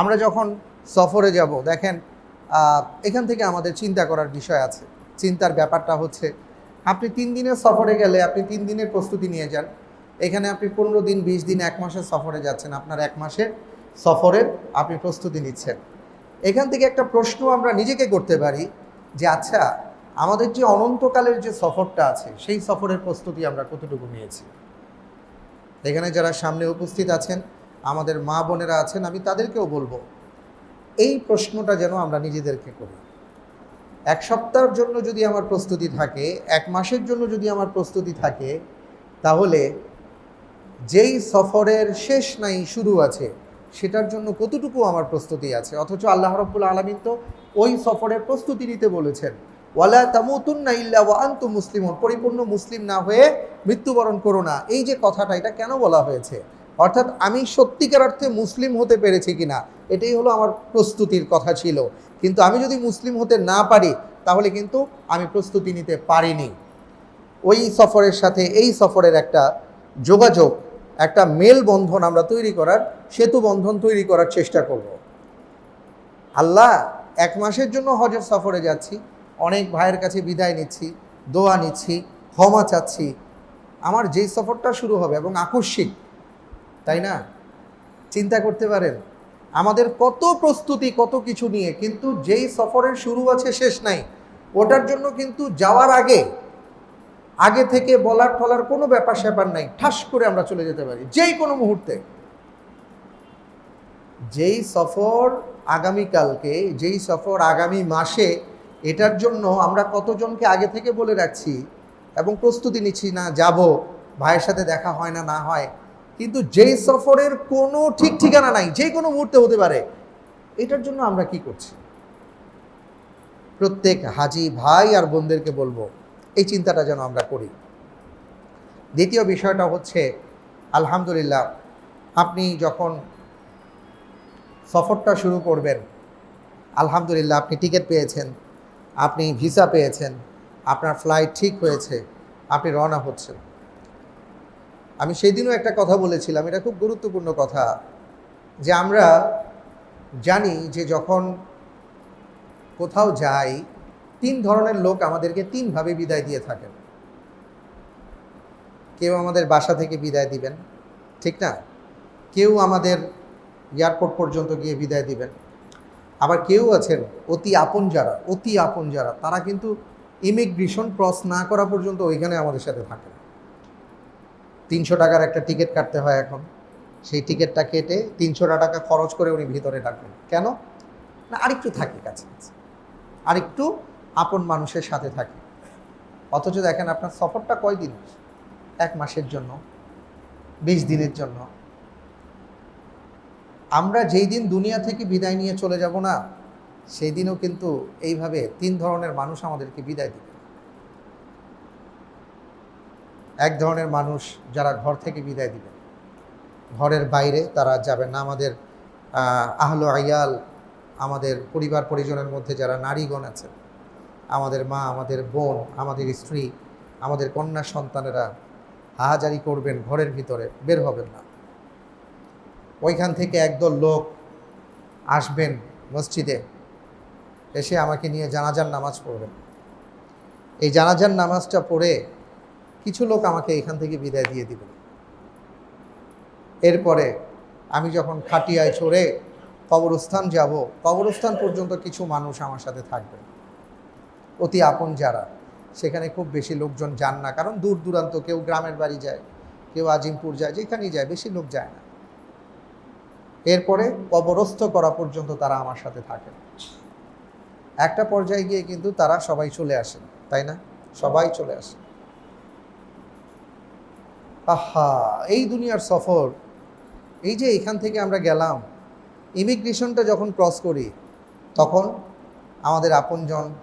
আমরা যখন সফরে যাব, দেখেন এখান থেকে আমাদের চিন্তা করার বিষয় আছে। চিন্তার ব্যাপারটা হচ্ছে, আপনি তিন দিনের সফরে গেলে আপনি তিন দিনের প্রস্তুতি নিয়ে যান। এখানে আপনি পনেরো দিন, বিশ দিন, এক মাসের সফরে যাচ্ছেন। আপনার এক মাসের সফরের আপনি প্রস্তুতি নিচ্ছেন। এখান থেকে একটা প্রশ্ন আমরা নিজেকে করতে পারি যে আচ্ছা আমাদের যে অনন্তকালের যে সফরটা আছে, সেই সফরের প্রস্তুতি আমরা কতটুকু নিয়েছি? এখানে যারা সামনে উপস্থিত আছেন আমাদের মা বোনেরা আছেন, আমি তাদেরকেও বলব, এই প্রশ্নটা যেন আমরা নিজেদেরকে করি। এক সপ্তাহের জন্য যদি আমার প্রস্তুতি থাকে, এক মাসের জন্য যদি আমার প্রস্তুতি থাকে, তাহলে যেই সফরের শেষ নাই শুরু আছে, সেটার জন্য কতটুকু আমার প্রস্তুতি আছে? অথচ আল্লাহ রব্বুল আলমিন তো ওই সফরের প্রস্তুতি নিতে বলেছেন, ওয়ালা তামুতুন্না ইল্লা ওয়া আনতুম মুসলিমুন। পরিপূর্ণ মুসলিম না হয়ে মৃত্যুবরণ করো না। এই যে কথাটা, এটা কেন বলা হয়েছে? অর্থাৎ আমি সত্যিকার অর্থে মুসলিম হতে পেরেছি কিনা, এটাই হলো আমার প্রস্তুতির কথা ছিল। কিন্তু আমি যদি মুসলিম হতে না পারি, তাহলে কিন্তু আমি প্রস্তুতি নিতে পারিনি। ওই সফরের সাথে, এই সফরের একটা যোগাযোগ, একটা মেল বন্ধন আমরা তৈরি করার, সেতু বন্ধন তৈরি করার চেষ্টা করব। আল্লাহ, এক মাসের জন্য হজের সফরে যাচ্ছি, অনেক ভাইয়ের কাছে বিদায় নিচ্ছি, দোয়া নিচ্ছি, ক্ষমা চাচ্ছি। আমার যেই সফরটা শুরু হবে এবং আকস্মিক তাই না? চিন্তা করতে পারেন। আমাদের কত প্রস্তুতি, কত কিছু নিয়ে, কিন্তু যেই সফরের শুরু আছে, শেষ নাই। ওটার জন্য কিন্তু যাওয়ার আগে আগে থেকে বলার টলার কোনো ব্যাপার স্যাপার নাই। ঠাস করে আমরা চলে যেতে পারি, যেই কোনো মুহূর্তে। যেই সফর আগামীকালকে, যেই সফর আগামী মাসে, এটার জন্য আমরা কতজনকে আগে থেকে বলে রাখছি এবং প্রস্তুতি নিচ্ছি না, যাব, ভাইয়ের সাথে দেখা হয় না না হয় কিন্তু যেই সফরের কোনো ঠিক ঠিকানা নাই, যে কোনো মুহূর্তে হতে পারে, এটার জন্য আমরা কি করছি? প্রত্যেক হাজি ভাই আর বোনদেরকে বলব, এই চিন্তাটা যেন আমরা করি। দ্বিতীয় বিষয়টা হচ্ছে, আলহামদুলিল্লাহ, আপনি যখন সফরটা শুরু করবেন, আলহামদুলিল্লাহ আপনি টিকিট পেয়েছেন, আপনি ভিসা পেয়েছেন, আপনার ফ্লাইট ঠিক হয়েছে, আপনি রওনা হচ্ছেন। আমি সেই দিনও একটা কথা বলেছিলাম, এটা খুব গুরুত্বপূর্ণ কথা, যে আমরা জানি যে যখন কোথাও যাই, তিন ধরনের লোক আমাদেরকে তিনভাবে বিদায় দিয়ে থাকেন। কেউ আমাদের বাসা থেকে বিদায় দিবেন, ঠিক না? কেউ আমাদের এয়ারপোর্ট পর্যন্ত গিয়ে বিদায় দিবেন। আবার কেউ আছেন, অতি আপন যারা, অতি আপন যারা, তারা কিন্তু ইমিগ্রেশন ক্রস না করা পর্যন্ত ওইখানে আমাদের সাথে থাকেন। তিনশো টাকার একটা টিকিট কাটতে হয় এখন। সেই টিকিটটা কেটে তিনশো টাকা খরচ করে উনি ভিতরে ডাকবেন কেন? না, আরেকটু থাকে কাছে কাছে আরেকটু আপন মানুষের সাথে থাকে। অথচ দেখেন আপনার সফরটা কয় দিন এক মাসের জন্য, বিশ দিনের জন্য। আমরা যেই দিন দুনিয়া থেকে বিদায় নিয়ে চলে যাব না, সেই দিনও কিন্তু এইভাবে তিন ধরনের মানুষ আমাদেরকে বিদায় দিবে। এক ধরনের মানুষ যারা ঘর থেকে বিদায় দিবে। ঘরের বাইরে তারা যাবেন না। আমাদের আহ, আহলো আয়াল আমাদের পরিবার পরিজনের মধ্যে যারা নারীগণ আছে আমাদের মা আমাদের বোন আমাদের স্ত্রী আমাদের কন্যা সন্তানেরা হাহাজারি করবেন ঘরের ভিতরে বের হবেন না। ওইখান থেকে একদল লোক আসবেন মসজিদে এসে আমাকে নিয়ে জানাজার নামাজ পড়বেন। এই জানাজার নামাজটা পড়ে কিছু লোক আমাকে এখান থেকে বিদায় দিয়ে দিবেন এরপরে আমি যখন খাটিয়ায় চড়ে কবরস্থান যাব, কবরস্থান পর্যন্ত কিছু মানুষ আমার সাথে থাকবে। অতি আপন যারা। সেখানে খুব বেশি লোকজন যান না, কারণ দূর দূরান্ত কেউ গ্রামের বাড়ি যায়, কেউ আজিমপুর যায়, যেখানেই যায় বেশি লোক যায় না। এরপরে কবরস্থ করা পর্যন্ত তারা আমার সাথে থাকেন একটা পর্যায়ে গিয়ে কিন্তু তারা সবাই চলে আসেন তাই না? সবাই চলে আসে। আহা, এই দুনিয়ার সফর। এই যে এখান থেকে আমরা গেলাম, ইমিগ্রেশনটা যখন ক্রস করি, তখন আমাদের আপনজন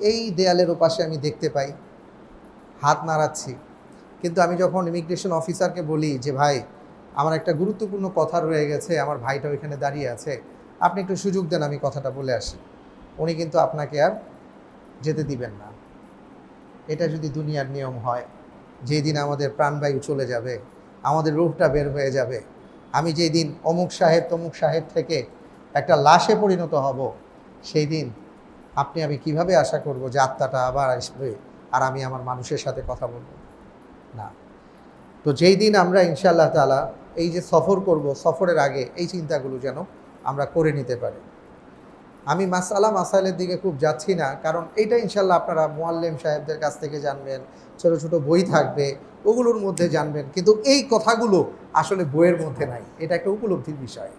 এই দেয়ালের ওপাশে আমি দেখতে পাই, হাত নাড়াচ্ছি। কিন্তু আমি যখন ইমিগ্রেশন অফিসারকে বলি যে, ভাই, আমার একটা গুরুত্বপূর্ণ কথা রয়ে গেছে, আমার ভাইটা ওইখানে দাঁড়িয়ে আছে, আপনি একটু সুযোগ দেন, আমি কথাটা বলে আসি। উনি কিন্তু আপনাকে আর যেতে দিবেন না। এটা যদি দুনিয়ার নিয়ম হয় যেই দিন আমাদের প্রাণবায়ু চলে যাবে, আমাদের রূপটা বের হয়ে যাবে, আমি যেই দিন অমুক সাহেব তমুক সাহেব থেকে একটা লাশে পরিণত হব সেই দিন আপনি আমি কীভাবে আশা করব যে আত্মাটা আবার আসবে আর আমি আমার মানুষের সাথে কথা বলব? না। তো যেই দিন আমরা ইনশাআল্লাহ তালা এই যে সফর করব, সফরের আগে এই চিন্তাগুলো যেন আমরা করে নিতে পারি। আমি মাসালা মাসাইলের দিকে খুব যাচ্ছি না, কারণ এটা ইনশাল্লাহ আপনারা মোয়াল্লেম সাহেবদের কাছ থেকে জানবেন, ছোট ছোট বই থাকবে, ওগুলোর মধ্যে জানবেন, কিন্তু এই কথাগুলো আসলে বইয়ের মধ্যে নাই, এটা একটা উপলব্ধির বিষয়।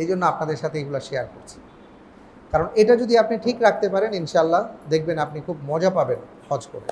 এই জন্য আপনাদের সাথে এগুলো শেয়ার করছি। কারণ এটা যদি আপনি ঠিক রাখতে পারেন, ইনশাল্লাহ দেখবেন আপনি খুব মজা পাবেন হজ করে।